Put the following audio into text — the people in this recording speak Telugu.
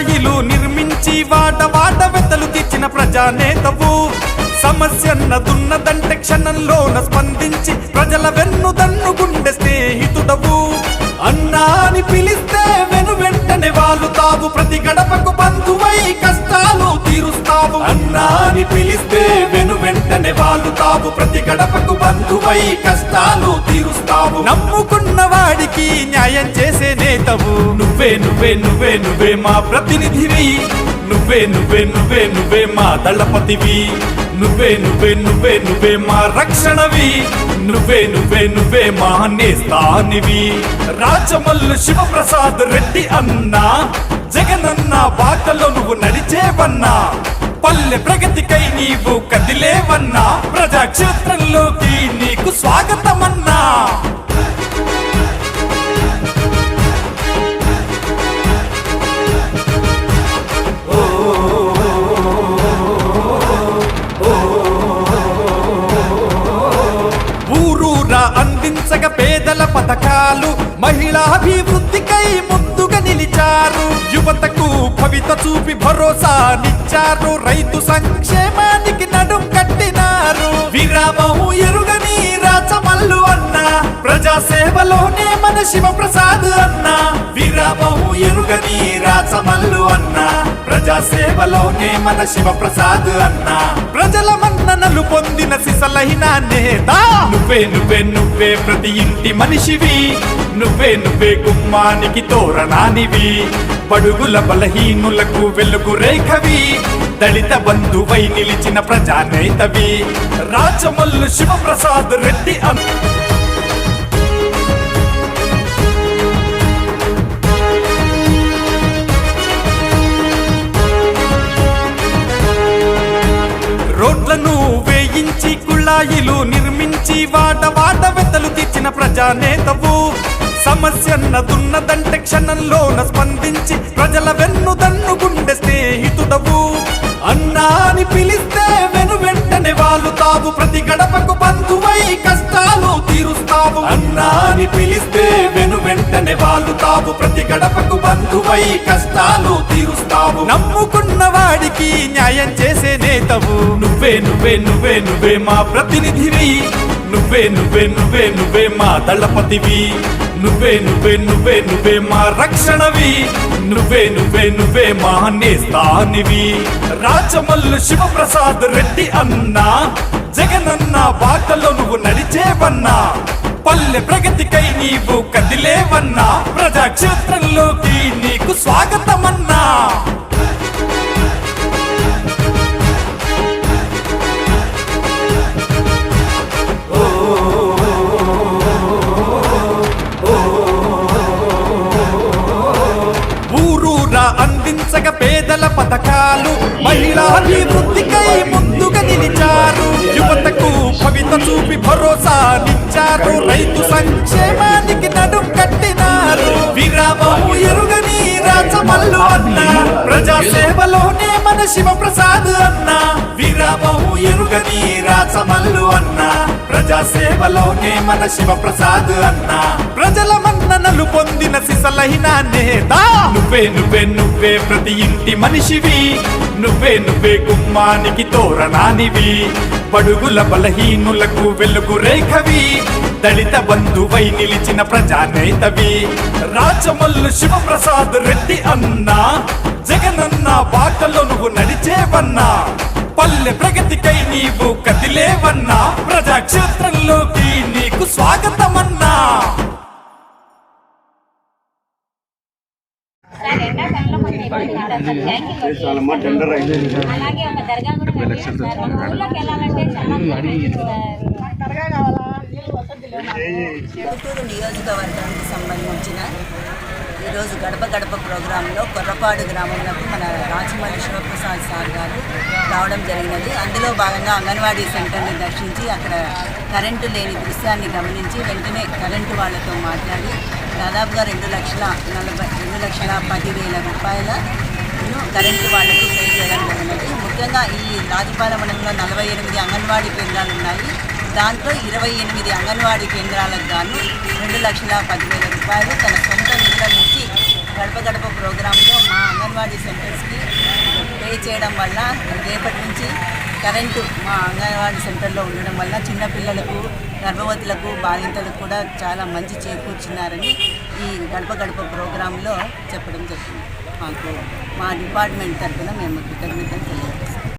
స్థాయిలు నిర్మించి వాట వాట వెతలు తెచ్చిన ప్రజానేతవు. సమస్యన్నదున్నదంటే క్షణంలోన స్పందించి ప్రజల వెన్ను దన్ను గుండె స్నేహితుడవు. అన్నా అని పిలిస్తే వెంటనే వాలుతావు ప్రతి గడపకు బంధువై కష్టాలు తీరుస్తావు. అన్నా అని పిలిస్తే వెను వెంటనే వాలుతావు ప్రతి గడపకు బంధువై కష్టాలు తీరుస్తావు. నమ్ముకున్న వాడికి న్యాయం చేసే నేతవు. నువ్వే నువ్వే నువ్వే నువ్వే మా ప్రతినిధివి. నువ్వే నువ్వే నువ్వే నువ్వే మా దళపతివి. నువ్వే నువ్వే నువ్వే నువ్వే మా రక్షణవి. నువ్వే నువ్వే నువ్వే మా నేస్తానివి రాజమల్లు శివప్రసాద్ రెడ్డి అన్నా జగనన్న బాటలో నువ్వు నడిచేవన్నా. పల్లె ప్రగతికై నీవు కదిలేవన్నా. పథకాలు మహిళా అభివృద్ధికై ముందుగా నిలిచారు. యువతకు భవిత చూపి భరోసానిచ్చారు రైతు సంక్షేమానికి నడుం కట్టినారు. విరామము ఎరుగని రాచమల్లు అన్న ప్రజా సేవలోనే మన శివప్రసాద్ అన్న విరామము ఎరుగని ప్రజా సేవలోనే మన శివప్రసాద్ అన్న. ప్రజల మన్ననలు పొందిన సిసలైన నేత. నువ్వే నువ్వే నువ్వే ప్రతి ఇంటి మనిషివి. నువ్వే నువ్వే గుమ్మానికి తోరణానివి. పడుగుల బలహీనులకు వెలుగు రేఖవి. దళిత బంధువై నిలిచిన ప్రజానేతవి. రాజమల్లు శివప్రసాద్ రెడ్డి అన్న నిర్మించి వాట వాట వెతలు తెచ్చిన ప్రజానేతవు. సమస్యన్నదున్నదంటే క్షణంలోన స్పందించి ప్రజల వెన్ను దన్ను గుండె స్నేహితుడవు. అన్నా అని పిలిస్తే వెను వెంటనే వాలుతావు ప్రతి గడపకు బంధువై కష్టాలు తీరుస్తావు. అన్నా అని పిలిస్తే వెను వెంటనే వాలుతావు ప్రతి గడపకు బంధువై కష్టాలు తీరుస్తావు. నమ్ముకున్న వాడికి న్యాయం చేసే నేతవు. నువ్వే నువ్వే నువ్వే నువ్వే మా ప్రతినిధివి. నువ్వే నువ్వే నువ్వే నువ్వే మా దళపతివి. నువ్వే నువ్వే నువ్వే నువ్వే మా రక్షణవి. నువ్వే నువ్వే నువ్వే మా నేస్తానివి రాజమల్లు శివప్రసాద్ రెడ్డి అన్నా జగనన్న బాటలో నువ్వు నడిచేవన్నా. పల్లె ప్రగతికై నీవు కదిలేవన్నా. ప్రజాక్షేత్రంలో అభివృద్ధికై ముందుగా నిలిచారు. యువతకు భవిత చూపి భరోసానిచ్చారు రైతు సంక్షేమానికి నడుం కట్టినారు. విరామము ఎరుగని రాచమల్లు అన్న. ప్రజా సేవలోనే మన శివప్రసాద్ అన్న. విరామము ఎరుగని రాచమల్లు అన్న. సేవలోనే మన శివప్రసాద్ అన్న. ప్రజల మన్ననలు పొందిన సిసలైన నేత నువ్వే నువ్వే నువ్వే ప్రతి ఇంటి మనిషివి. నువ్వే నువ్వే గుమ్మానికి తోరణానివి. బడుగుల బలహీనులకు వెలుగు రేఖవి. దళిత బంధువై నిలిచిన ప్రజానేతవి. రాజమల్లు శివప్రసాద్ రెడ్డి అన్నా. జగనన్న బాటలో నువ్వు నడిచేవన్నా. వచ్చేసి అలాగే ఒక దర్గా కూడా కట్టారు సార్. మన ఊళ్ళోకి వెళ్ళాలంటే చాలా దూరం సార్. చిత్తూరు నియోజకవర్గానికి సంబంధించిన ఈరోజు గడప గడప ప్రోగ్రాంలో కొర్రపాడు గ్రామంలోకి మన రాజమల్లి శివప్రసాద్ సార్ గారు రావడం జరిగినది. అందులో భాగంగా అంగన్వాడీ సెంటర్ని దర్శించి అక్కడ కరెంటు లేని దృశ్యాన్ని గమనించి వెంటనే కరెంటు వాళ్ళతో మాట్లాడి దాదాపుగా రెండు లక్షల నలభై రెండు లక్షల పదివేల రూపాయల కరెంటు వాళ్ళకి పే చేయడం జరిగినది. ముఖ్యంగా ఈ రాజపాలెం మండలంలో నలభై ఎనిమిది అంగన్వాడీ కేంద్రాలు ఉన్నాయి. దాంట్లో ఇరవై ఎనిమిది అంగన్వాడీ కేంద్రాలకు గాను రెండు లక్షల పదివేల రూపాయలు తన సొంత నిధుల నుంచి గడప గడప ప్రోగ్రాంలో మా అంగన్వాడీ సెంటర్స్కి పే చేయడం వల్ల రేపటి నుంచి కరెంటు మా అంగన్వాడీ సెంటర్లో ఉండడం వల్ల చిన్నపిల్లలకు గర్భవతులకు బాధితులకు కూడా చాలా మంచి చేకూర్చున్నారని ఈ గడప గడప ప్రోగ్రాంలో చెప్పడం జరిగింది. మాకు మా డిపార్ట్మెంట్ తరఫున మేము కృతజ్ఞతలు తెలియదు